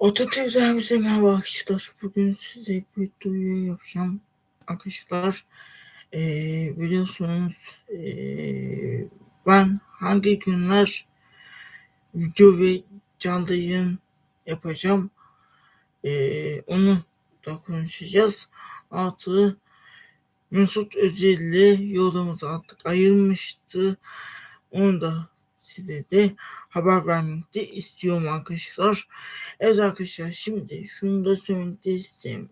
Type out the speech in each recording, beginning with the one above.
Atatürk'ümüze merhaba arkadaşlar. Bugün size bir duyuru yapacağım. Arkadaşlar ee, biliyorsunuz ee, ben hangi günler video ve canlı yayın yapacağım. Ee, onu da konuşacağız. Artı Mesut Özil'le yolumuzu artık ayırmıştı. Onu da size de haber vermek de istiyorum arkadaşlar. Evet arkadaşlar şimdi şunu da söylemek istedim.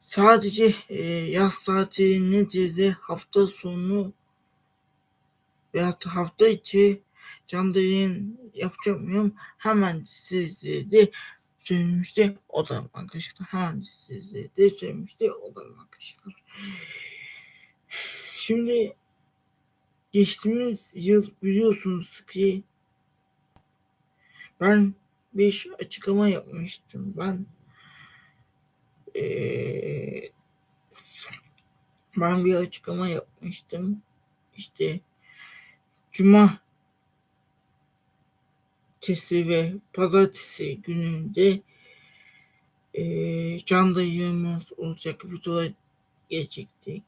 Sadece e, yaz tatili nedir de hafta sonu veya hafta içi canlı yayın yapacak mıyım? Hemen size de söylemişti olalım arkadaşlar. Hemen size de söylemişti olalım arkadaşlar. Şimdi geçtiğimiz yıl biliyorsunuz ki ben bir açıklama yapmıştım. Ben ee, ben bir açıklama yapmıştım. İşte Cuma Cumartesi ve Pazartesi gününde e, canlı yayınımız olacak videolar gelecekti.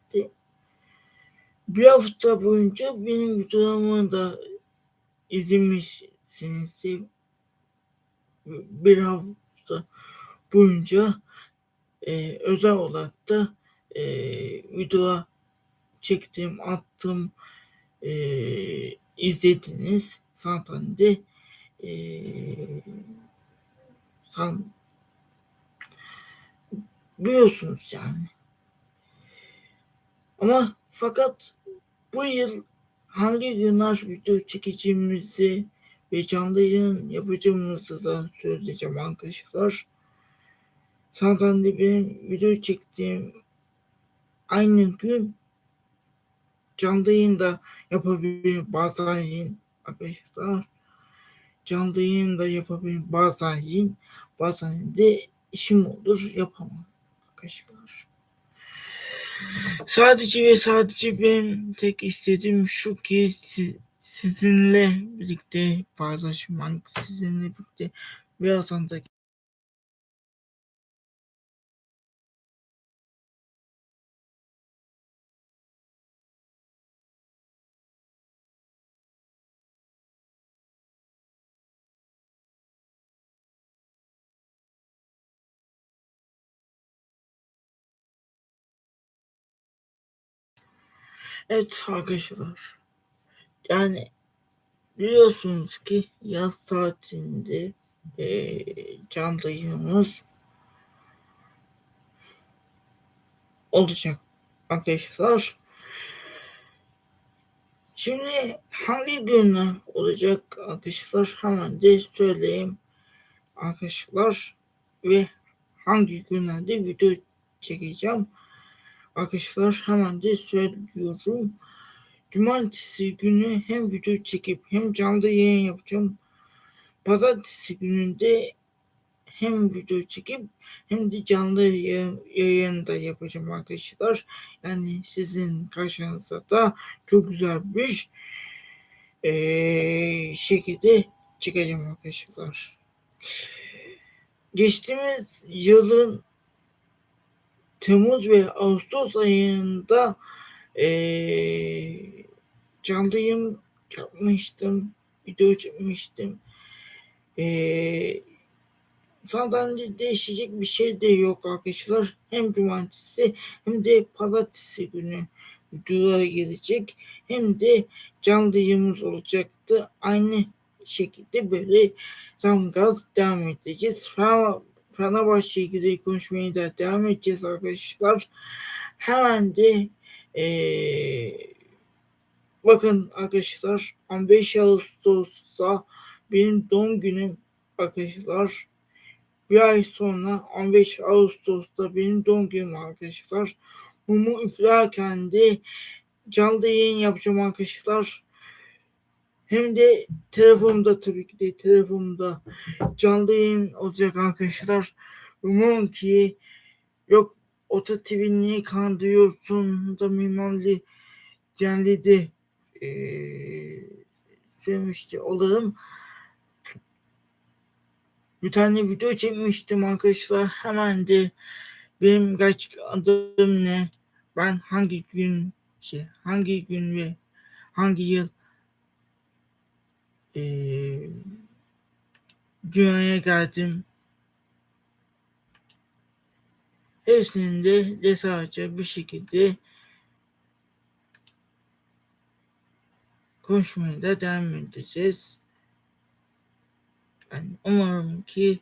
Bir hafta boyunca benim videolarımı da izlemişsiniz. Bir hafta boyunca e, özel olarak da e, video çektim, attım, e, izlediniz. Zaten de e, san, biliyorsunuz yani. Ama fakat bu yıl hangi günler video çekeceğimizi ve canlı yayın yapacağımızı da söyleyeceğim arkadaşlar. Zaten de benim video çektiğim aynı gün canlı yayın da yapabilirim bazen yayın arkadaşlar. Canlı yayın da yapabilirim bazen yayın bazen de işim olur yapamam arkadaşlar. Sadece ve sadece benim tek istediğim şu ki sizinle birlikte paylaşmak, sizinle birlikte birazdan da Evet arkadaşlar. Yani biliyorsunuz ki yaz tatilinde e, canlı yayınımız olacak arkadaşlar. Şimdi hangi günler olacak arkadaşlar hemen de söyleyeyim arkadaşlar ve hangi günlerde video çekeceğim. Arkadaşlar hemen de söylüyorum. Cumartesi günü hem video çekip hem canlı yayın yapacağım. Pazartesi gününde hem video çekip hem de canlı yayın da yapacağım arkadaşlar. Yani sizin karşınıza da çok güzel bir e, şekilde çıkacağım arkadaşlar. Geçtiğimiz yılın Temmuz ve Ağustos ayında e, canlı yapmıştım. Video çekmiştim. E, zaten değişecek bir şey de yok arkadaşlar. Hem cumartesi hem de pazartesi günü videolar gelecek. Hem de canlı yayınımız olacaktı. Aynı şekilde böyle tam gaz devam edeceğiz. Fenerbahçe ilgili konuşmaya da devam edeceğiz arkadaşlar. Hemen de ee, bakın arkadaşlar 15 Ağustos'ta benim doğum günüm arkadaşlar. Bir ay sonra 15 Ağustos'ta benim doğum günüm arkadaşlar. Mumu üflerken de canlı yayın yapacağım arkadaşlar. Hem de telefonumda tabii ki de telefonumda canlı yayın olacak arkadaşlar. Umarım ki yok Ota TV niye kandırıyorsun da mimamli canlı de e, söylemişti olalım. bir tane video çekmiştim arkadaşlar. Hemen de benim gerçek adım ne? Ben hangi gün şey hangi gün ve hangi yıl eee dünyaya geldim. Hepsini de detaylıca bir şekilde konuşmaya da devam edeceğiz. Yani umarım ki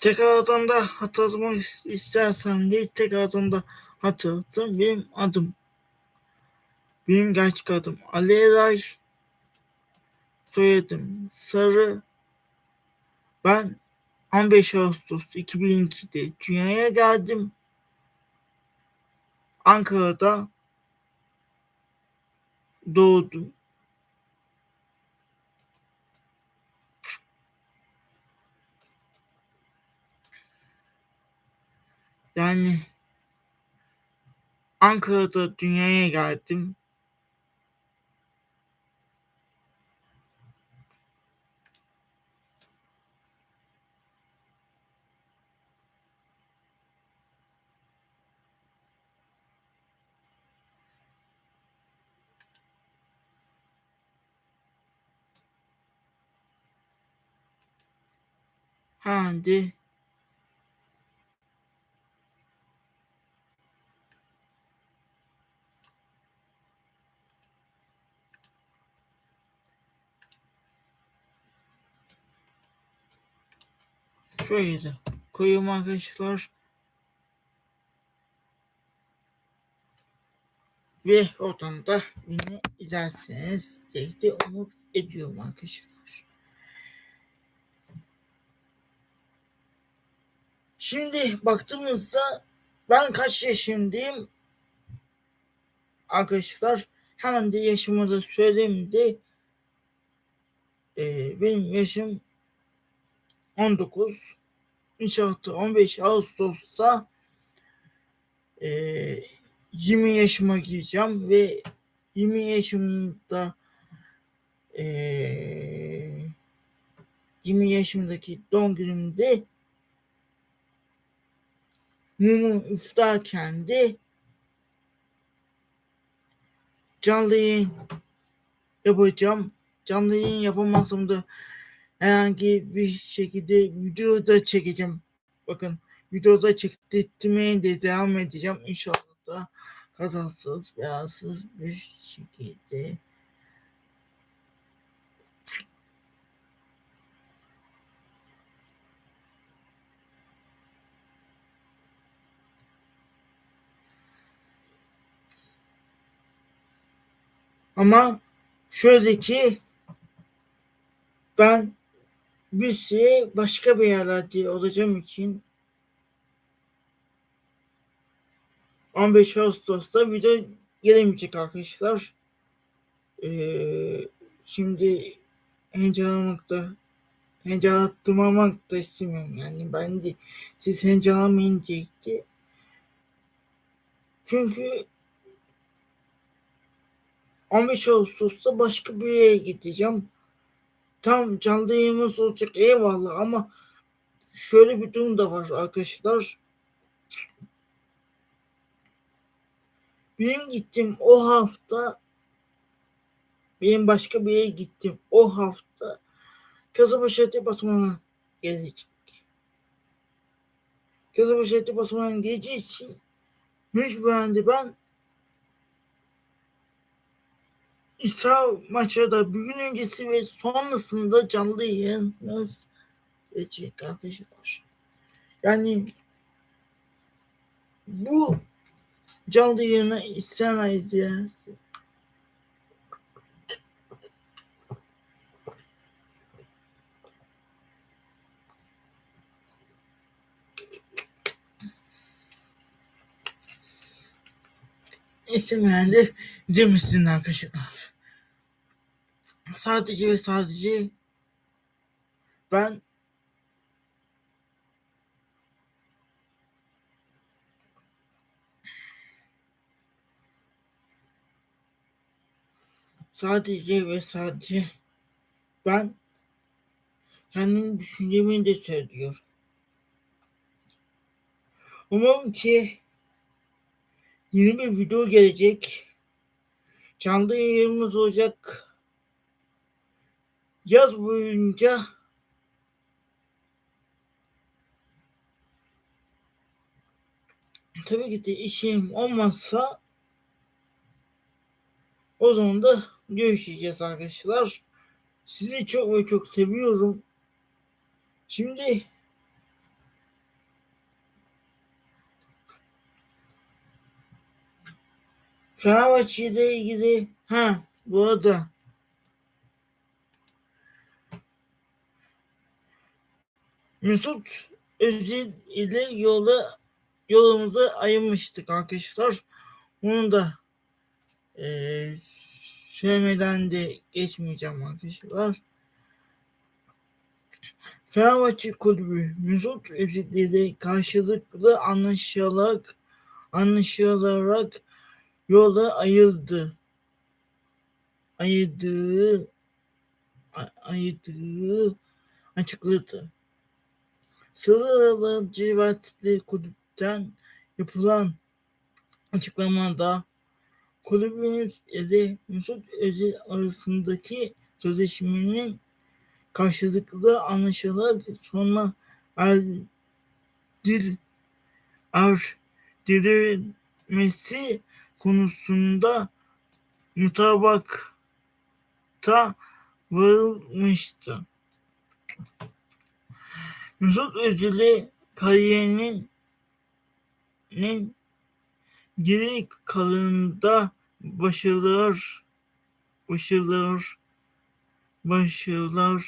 tekrardan da hatırlamak istersem de tekrardan da hatırlatın. Benim adım benim gerçek adım Ali Eray soyadım Sarı ben 15 Ağustos 2002'de dünyaya geldim. Ankara'da doğdum. Yani Ankara'da dünyaya geldim. Hadi şöyle koyayım arkadaşlar. Ve oradan da beni izlerseniz diye de ediyorum arkadaşlar. Şimdi baktığımızda ben kaç yaşındayım? Arkadaşlar hemen de yaşımı da söyleyeyim de e, benim yaşım 19 inşaatı 15 Ağustos'ta e, 20 yaşıma gireceğim ve 20 yaşımda e, 20 yaşımdaki doğum günümde mumu üflerken de canlı yayın yapacağım. Canlı yayın yapamazsam da herhangi bir şekilde videoda çekeceğim. Bakın videoda çektirmeye de devam edeceğim. İnşallah da kazasız belasız bir şekilde. Ama şöyle ki ben bir süre başka bir yerlerde olacağım için 15 Ağustos'ta video gelemeyecek arkadaşlar. Ee, şimdi heyecanlamakta heyecanlatmamak da istemiyorum yani ben de siz heyecanlamayın diyecekti. Çünkü 15 Ağustos'ta başka bir yere gideceğim. Tam canlı yayınımız olacak eyvallah ama şöyle bir durum da var arkadaşlar. Benim gittim o hafta benim başka bir yere gittim o hafta Kasımpaşa Departmanı'na gelecek. Kasımpaşa Departmanı'na geleceği için mecburen de ben İsa maçı da bir öncesi ve sonrasında canlı yayınımız gelecek arkadaşlar. Yani bu canlı yayını istemeyiz ya. İstemeyen de demesin arkadaşlar sadece ve sadece ben sadece ve sadece ben kendim düşüncemi de söylüyorum. Umarım ki yeni bir video gelecek. Canlı yayınımız olacak. Yaz boyunca tabii ki de işim olmazsa o zaman da görüşeceğiz arkadaşlar. Sizi çok ve çok seviyorum. Şimdi Fenerbahçe ile ilgili ha bu arada Mesut Özil ile yola yolumuzu ayırmıştık arkadaşlar. Bunu da e, söylemeden de geçmeyeceğim arkadaşlar. Fenerbahçe Kulübü Mesut Özil ile karşılıklı anlaşılarak anlaşılarak yola ayırdı. Ayırdığı ayırdığı açıkladı. Sıralı Civatlı kulüpten yapılan açıklamada kulübümüz ile Mesut Özil arasındaki sözleşmenin karşılıklı anlaşılarak sona erdir erdirilmesi konusunda mutabakta varılmıştı. Mesut Özil'i kariyerinin nin geri kalanında başarılar başarılar başarılar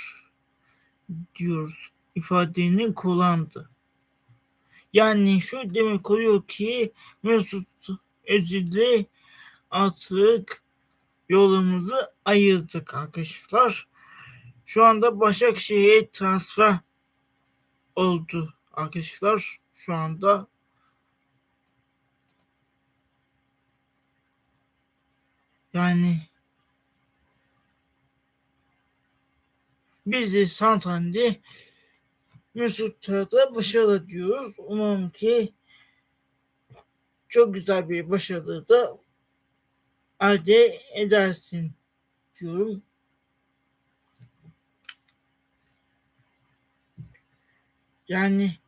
diyoruz ifadeni kullandı. Yani şu demek oluyor ki Mesut Özil'i artık yolumuzu ayırdık arkadaşlar. Şu anda Başakşehir'e transfer oldu arkadaşlar. Şu anda yani biz de Santander Mesut'a da başarılı diyoruz. Umarım ki çok güzel bir başarı da elde edersin diyorum. Yani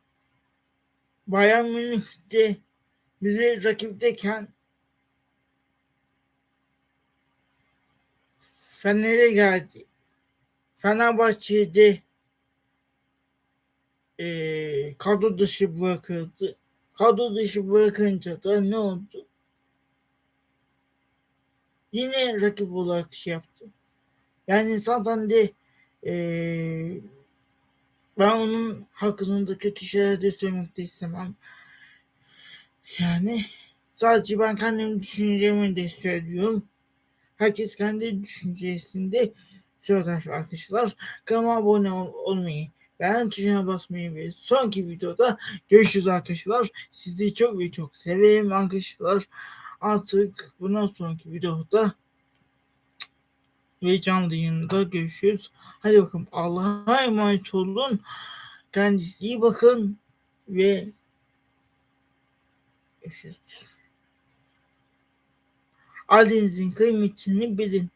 Bayern Münih'te bizi rakipteyken Fener'e geldi. Fenerbahçe'de e, kadro dışı bırakıldı. Kadro dışı bırakınca da ne oldu? Yine rakip olarak şey yaptı. Yani zaten de e, ben onun hakkında kötü şeyler de söylemek de istemem. Yani sadece ben kendim düşüncemi de söylüyorum. Herkes kendi düşüncesinde söyler arkadaşlar. Kanalıma abone ol- olmayı, beğen tuşuna basmayı ve sonraki videoda görüşürüz arkadaşlar. Sizi çok ve çok severim arkadaşlar. Artık bundan sonraki videoda ve canlı yayında görüşürüz. Hadi bakalım Allah'a emanet olun. Kendinize iyi bakın ve görüşürüz. Ailenizin kıymetini bilin.